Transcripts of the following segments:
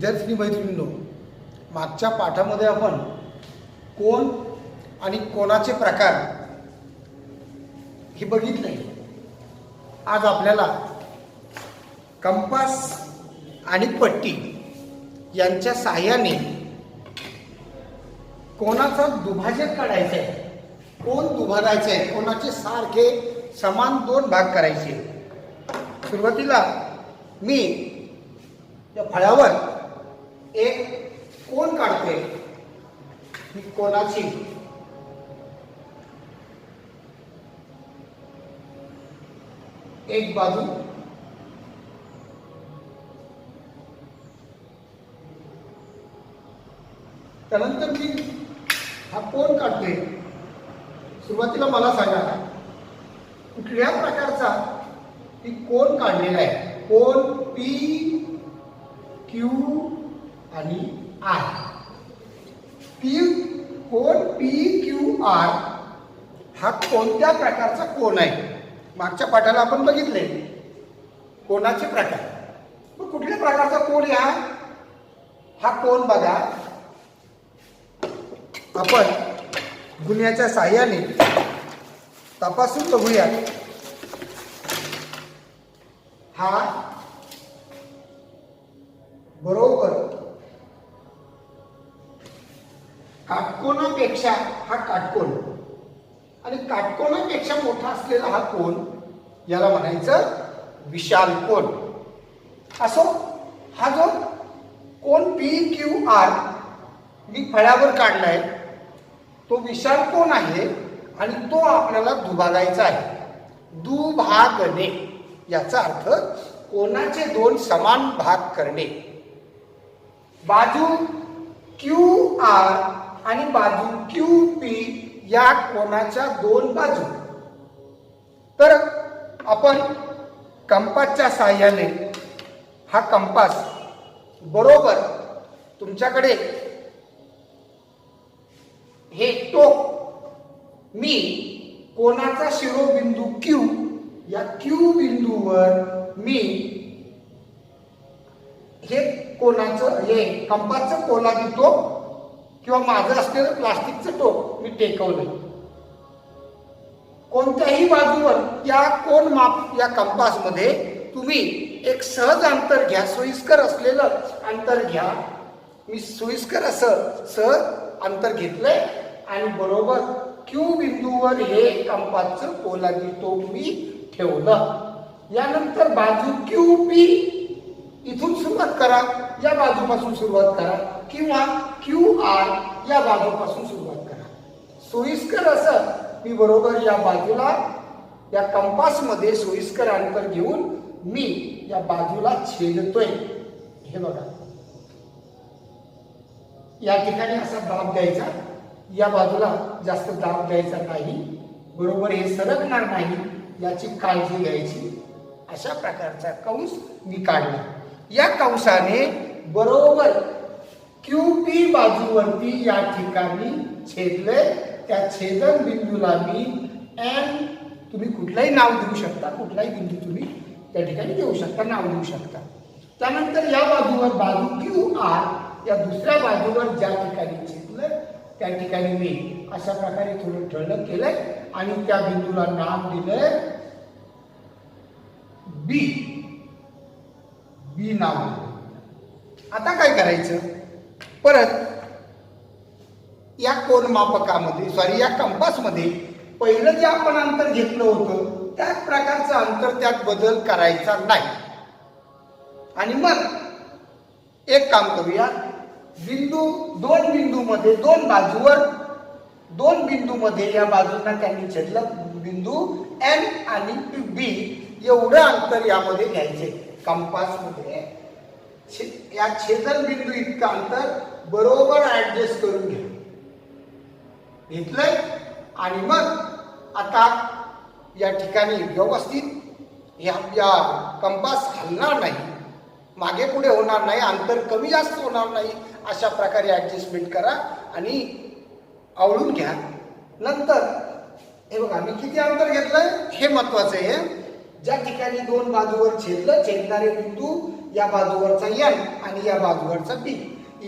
विद्यार्थिनी मैत्रिणींनो मागच्या पाठामध्ये आपण कोण आणि कोणाचे प्रकार हे बघितले. आज आपल्याला कंपास आणि पट्टी यांच्या साह्याने कोणाचं दुभाजक काढायचं आहे? कोण दुभागायचं आहे कोणाचे सारखे समान दोन भाग करायचे? सुरुवातीला मी या फळ्यावर एक कोण काढते ही कोणाची? एक बाजू. त्यानंतर मी हा कोण काढतोय? सुरुवातीला मला सांगा. कुठल्या प्रकारचा ही कोण काढलेला आहे? कोण? पी क्यू आणि आर पी कोण? P Q R. हा कोणत्या प्रकारचा कोण आहे? मागच्या पाठाला आपण बघितले. कोणाचे प्रकार? मग कुठल्या प्रकारचा कोण या? हा कोण बघा. आपण गुन्ह्याच्या साह्याने तपासून बघूया. हा बरोबर. काटकोनापेक्षा हा काटकोन आणि काटकोनापेक्षा मोठा असलेला हा कोण याला म्हणायचं विशाल कोण. असो हा जो कोण पी क्यू आर मी फळ्यावर काढलाय तो विशाल कोण आहे आणि तो आपल्याला दुभागायचा आहे. दुभागणे याचा अर्थ कोणाचे दोन समान भाग करणे. बाजू क्यू आर आणि बाजू क्यू पी या कोणाच्या दोन बाजू. तर आपण कंपासच्या साह्याने हा कंपास बरोबर तुमच्याकडे हे टोक मी कोणाचा शिरोबिंदू क्यू या क्यू बिंदूवर मी हे कोणाचं हे कंपासचं कोला देतो किंवा माझं असलेलं प्लास्टिकचं टोक मी टेकवलं कोणत्याही बाजूवर या कोण माप या कंपासमध्ये तुम्ही एक सहज अंतर घ्या सोयीस्कर असलेलं अंतर घ्या. मी सोयीस्कर असं सहज अंतर घेतलंय आणि बरोबर क्यू बिंदूवर हे कंपासचं पोलादी टोक मी ठेवलं. यानंतर बाजू क्यू पी सुरुवात करा या बाजूपासून सुरुवात करा किंवा क्यू आर या बाजूपासून सुरुवात करा. सोयीस्कर असं मी बरोबर या बाजूला या कंपासमध्ये सोयीस्कर अंतर घेऊन मी या बाजूला छेदतोय. हे बघा. या ठिकाणी असा दाब द्यायचा. या बाजूला जास्त दाब द्यायचा नाही. बरोबर हे सरकणार नाही. याची काळजी घ्यायची. अशा प्रकारचा कंस मी काढला. या कंसाने बरोबर क्यू पी बाजूवरती या ठिकाणी छेदले. त्या छेदन बिंदूला मी एम तुम्ही कुठलाही नाव देऊ शकता. कुठलाही बिंदू तुम्ही त्या ठिकाणी देऊ शकता नाव देऊ शकता. त्यानंतर या बाजूवर बाजू क्यू आर या दुसऱ्या बाजूवर ज्या ठिकाणी छेदलं त्या ठिकाणी मी अशा प्रकारे थोडं ठळक केलंय आणि त्या बिंदूला नाव दिलंय बी बी नाव. दिलं. आता काय करायचं? परत या कोण मापकामध्ये सॉरी या कंपासमध्ये पहिलं जे आपण अंतर घेतलं होतं त्याच प्रकारचं अंतर त्यात बदल करायचा नाही. आणि मग एक काम करूया. बिंदू दोन बिंदूमध्ये दोन बाजूवर दोन बिंदूमध्ये या बाजूंना त्यांनी छेदलं. बिंदू एन आणि बी एवढं अंतर यामध्ये घ्यायचे. कंपासमध्ये छे- या छेदनबिंदू इतकं अंतर बरोबर ऍडजस्ट करून घ्या घेतलंय? आणि मग आता या ठिकाणी व्यवस्थित या या कंपास हलणार नाही. मागे पुढे होणार नाही. अंतर कमी जास्त होणार नाही. अशा प्रकारे ॲडजस्टमेंट करा आणि आवळून घ्या. नंतर हे बघा मी किती अंतर घेतलंय? हे महत्वाचं आहे. ज्या ठिकाणी दोन बाजूवर छेदलं छेदणारे बिंदू या बाजूवरचा एन आणि या बाजूवरचा बी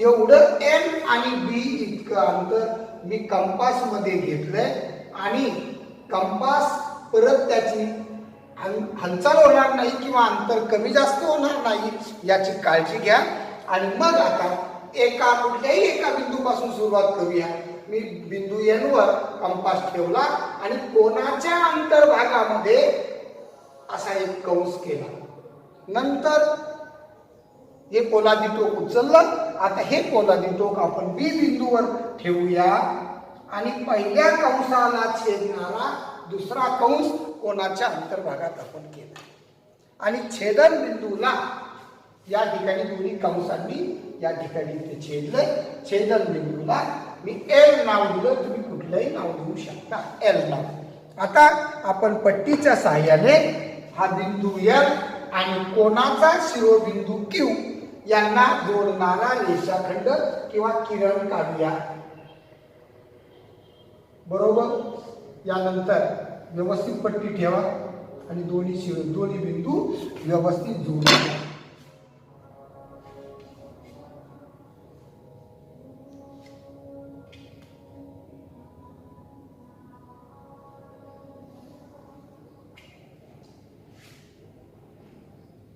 एवढं एन आणि बी इतकं अंतर मी कंपासमध्ये घेतलंय आणि कंपास परत त्याची हालचाल होणार नाही किंवा अंतर कमी जास्त होणार नाही याची काळजी घ्या. आणि मग आता एका कुठल्याही एका बिंदूपासून सुरुवात करूया. मी बिंदू एन वर कंपास ठेवला आणि कोणाच्या अंतर्भागामध्ये असा एक कंस केला. नंतर हे पोलादी टोक उचललं. आता हे पोलादी टोक आपण बी बिंदूवर ठेवूया. आणि पहिल्या कंसाला छेदणारा दुसरा कंस कोणाच्या अंतर्भागात आपण केला. आणि छेदन बिंदूला या ठिकाणी दोन्ही कंसांनी या ठिकाणी ते छेदलं छेदन बिंदूला मी एल नाव दिलं. तुम्ही कुठलंही नाव देऊ शकता. एल नाव. आता आपण पट्टीच्या सहाय्याने हा बिंदू एल आणि कोणाचा शिरोबिंदू क्यू यांना जोडणारा रेषाखंड किंवा किरण काढूया. बरोबर? यानंतर व्यवस्थित पट्टी ठेवा आणि दोन्ही शिरो दोन्ही बिंदू व्यवस्थित जोडूया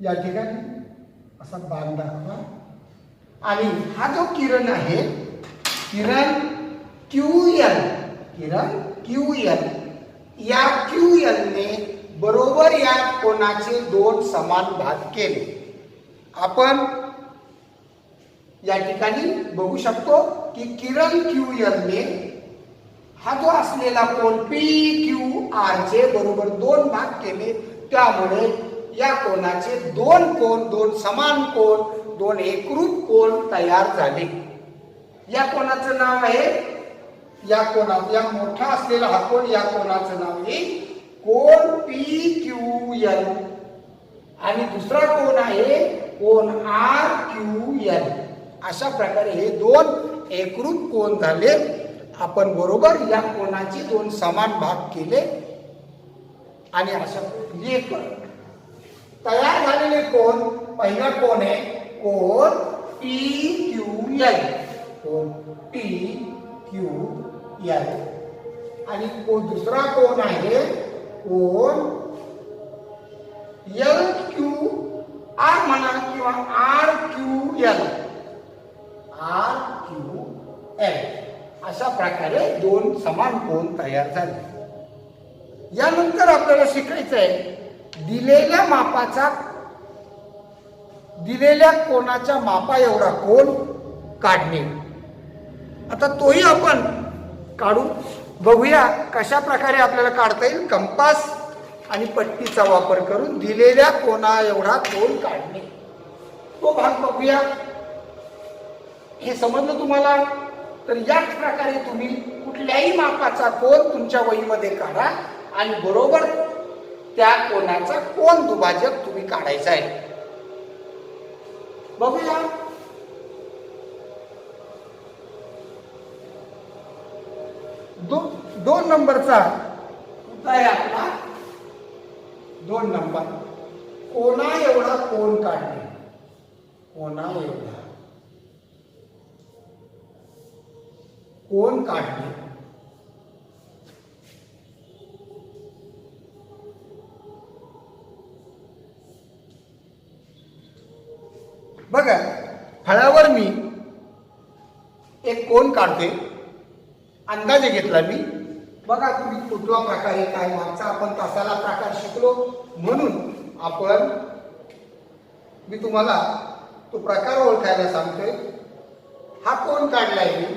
या ठिकाणी असा बाण दाखवा. आणि हा जो किरण आहे किरण क्यू एल किरण क्यू एल या क्यू ने बरोबर या कोणाचे दोन समान भाग केले. आपण या ठिकाणी बघू शकतो की किरण क्यू ने हा जो असलेला कोण पी क्यू आर चे बरोबर दोन भाग केले. त्यामुळे या कोणाचे दोन कोण दोन समान कोण दोन एकरूप कोण तयार झाले? या कोणाचं नाव आहे? या कोणा या मोठा असलेला हा कोण? या कोणाचं नाव आहे? कोण पी क्यू एल. आणि दुसरा कोण आहे? कोण आर क्यू एल. अशा प्रकारे हे दोन एकरूप कोण झाले? आपण बरोबर या कोणाचे दोन समान भाग केले. आणि अशा एक तयार झालेले कोण? पहिला कोण आहे? कोण? टी क्यू एल कोण? टी क्यू एल आणि कोण दुसरा कोण आहे? कोण? एल क्यू आर म्हणा किंवा R Q L R Q L अशा प्रकारे दोन समान कोण तयार झाले. यानंतर आपल्याला शिकायचं आहे दिलेल्या मापाचा दिलेल्या कोणाच्या मापा एवढा कोण काढणे? आता तोही आपण काढू. बघूया कशा प्रकारे आपल्याला काढता येईल. कंपास आणि पट्टीचा वापर करून दिलेल्या कोणा एवढा कोण काढणे. तो भाग बघूया. हे समजलं तुम्हाला? तर याच प्रकारे तुम्ही कुठल्याही मापाचा कोण तुमच्या वहीमध्ये काढा आणि बरोबर त्या कोणाचा कोण दुभाजक तुम्ही काढायचा आहे? बघूया. दो, दोन नंबरचा. मुद्दा आहे आपला? दोन नंबर. कोणा एवढा कोण काढणे? कोणा एवढा? कोण काढणे? कोण काढते? अंदाजे घेतला मी. बघा तुम्ही कुठल्या प्रकारे काय मागचा आपण तासाला प्रकार शिकलो. म्हणून आपण मी तुम्हाला तो प्रकार ओळखायला सांगतोय. हा कोण काढलाय मी?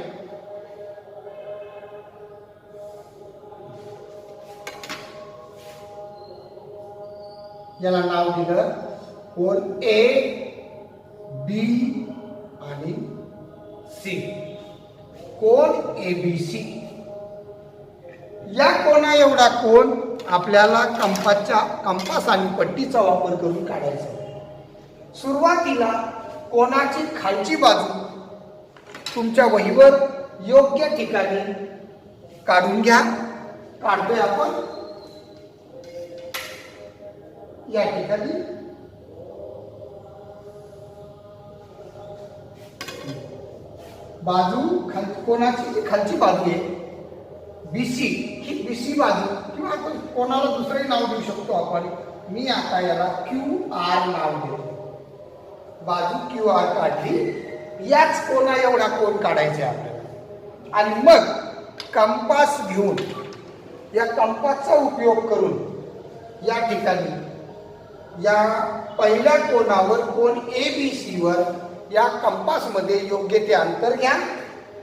याला नाव दिलं कोण? ए बी आणि सी. कोण? ए बी सी या कोणा एवढा कोण? आपल्याला कंपासच्या कंपास आणि पट्टीचा वापर करून काढायचा. सुरुवातीला कोणाची खालची बाजू तुमच्या वहीवर योग्य ठिकाणी काढून घ्या. काढतोय आपण. या ठिकाणी बाजू खाल कोणाची जी खालची बाजू आहे? बीसी ही बीसी बाजू. किंवा आपण कोणाला दुसरंही नाव देऊ शकतो आपण? मी आता याला क्यू आर नाव देतो. बाजू क्यू आर काढली. याच कोणा एवढा कोण काढायचा आपल्याला. आणि मग कंपास घेऊन या कंपासचा उपयोग करून या ठिकाणी या पहिल्या कोणावर कोण ए बी सीवर या कंपासमध्ये योग्य ते अंतर घ्या.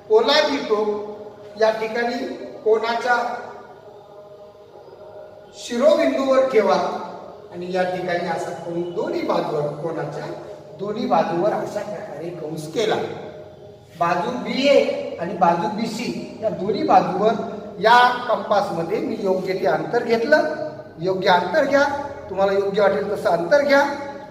कोलाबी टोक या ठिकाणी कोणाच्या शिरोबिंदूवर ठेवा. आणि या ठिकाणी असा कोण दोन्ही बाजूवर कोणाच्या दोन्ही बाजूवर अशा प्रकारे कंस केला. बाजू बी ए आणि बाजू बी सी या दोन्ही बाजूवर या कंपासमध्ये मी योग्य ते अंतर घेतलं. योग्य अंतर घ्या. तुम्हाला योग्य वाटेल तसं अंतर घ्या.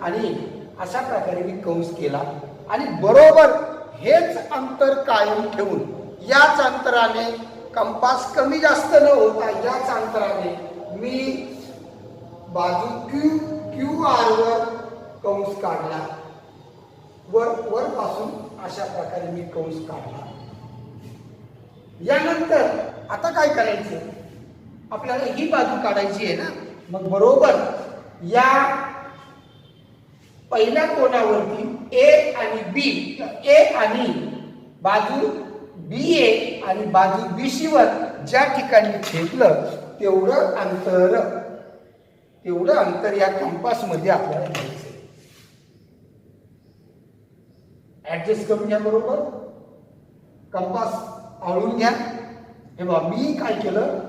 आणि अशा प्रकारे मी कंस केला. आणि बरोबर हेच अंतर कायम ठेवून याच अंतराने कंपास कमी जास्त न होता याच अंतराने मी बाजू क्यू क्यू आर वर कंस काढला. वर वरपासून अशा प्रकारे मी कंस काढला. यानंतर आता काय करायचं? आपल्याला ही बाजू काढायची आहे ना? मग बरोबर या पहिल्या कोणावरती ए आणि बी ए आणि बाजू बी ए आणि बाजू बी सी वर ज्या ठिकाणी छेदलं तेवढं अंतर तेवढं अंतर या कंपासमध्ये आपल्याला घ्यायचं ऍडजस्ट करून घ्या बरोबर. कंपास आवळून घ्या. हे बा मी काय केलं?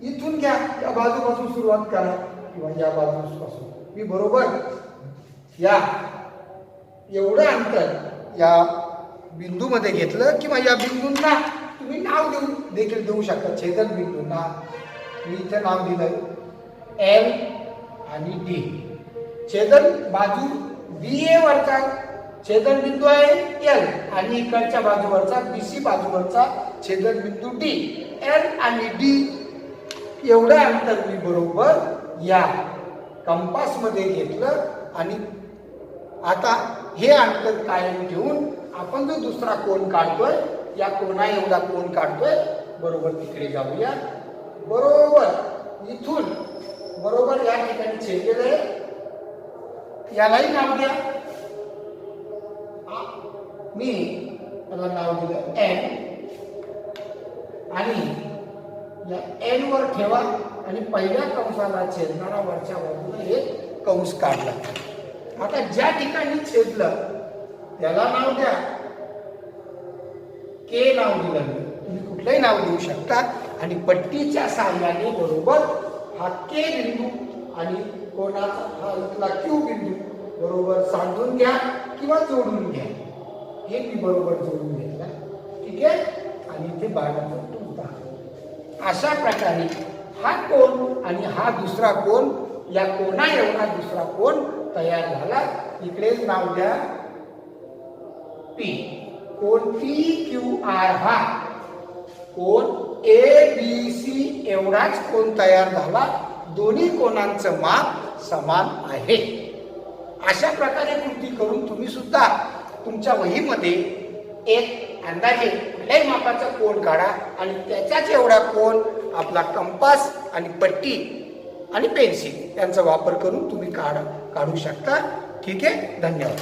इथून घ्या. या बाजूपासून सुरुवात करा किंवा या बाजूपासून. मी बरोबर या. एवढं अंतर या बिंदूमध्ये घेतलं किंवा या बिंदूंना तुम्ही नाव देऊ देखील देऊ शकता. छेदन बिंदूंना. मी इथं नाव दिलं एल आणि डी. छेदन बाजू बी ए वरचा छेदन बिंदू आहे एल आणि इकडच्या बाजूवरचा बी सी बाजूवरचा छेदन बिंदू डी एल आणि डी एवढं अंतर मी बरोबर या कंपासमध्ये घेतलं आणि आता हे अंतर कायम ठेवून आपण जो दुसरा कोण काढतोय या कोणा एवढा कोण काढतोय बरोबर तिकडे जाऊया. बरोबर इथून बरोबर या ठिकाणी छेदलेलं आहे. यालाही नाव द्या. मी त्याला नाव दिलं एन आणि या एन वर ठेवा. आणि पहिल्या कंसाला छेदणारा वरच्या बाजूला एक कंस काढला. आता ज्या ठिकाणी छेदलं त्याला नाव द्या. के नाव दिलं तुम्ही कुठलंही नाव देऊ शकता. आणि पट्टीच्या साह्याने बरोबर हा के बिंदू आणि कोणाचा हा इथला क्यू बिंदू बरोबर सांधून घ्या किंवा जोडून घ्या. हे मी बरोबर जोडून घेतला. ठीक आहे? आणि इथे बाणाचा तुमचा अशा प्रकारे हा कोण आणि हा दुसरा कोण या कोणा एवढा दुसरा कोण तयार झाला. इकडेच नाव द्या. पी कोण पी क्यू आर हा. कोण ए बी सी एवढाच कोण तयार झाला. दोन्ही कोणांचं माप समान आहे. अशा प्रकारे कृती करून तुम्ही सुद्धा तुमच्या वहीमध्ये एक अंदाजे कुठल्याही मापाचा कोण काढा आणि त्याच्याच एवढा कोण आपला कंपास आणि पट्टी आणि पेन्सिल यांचा वापर करून तुम्ही काढा. काढू शकता. ठीक आहे? धन्यवाद.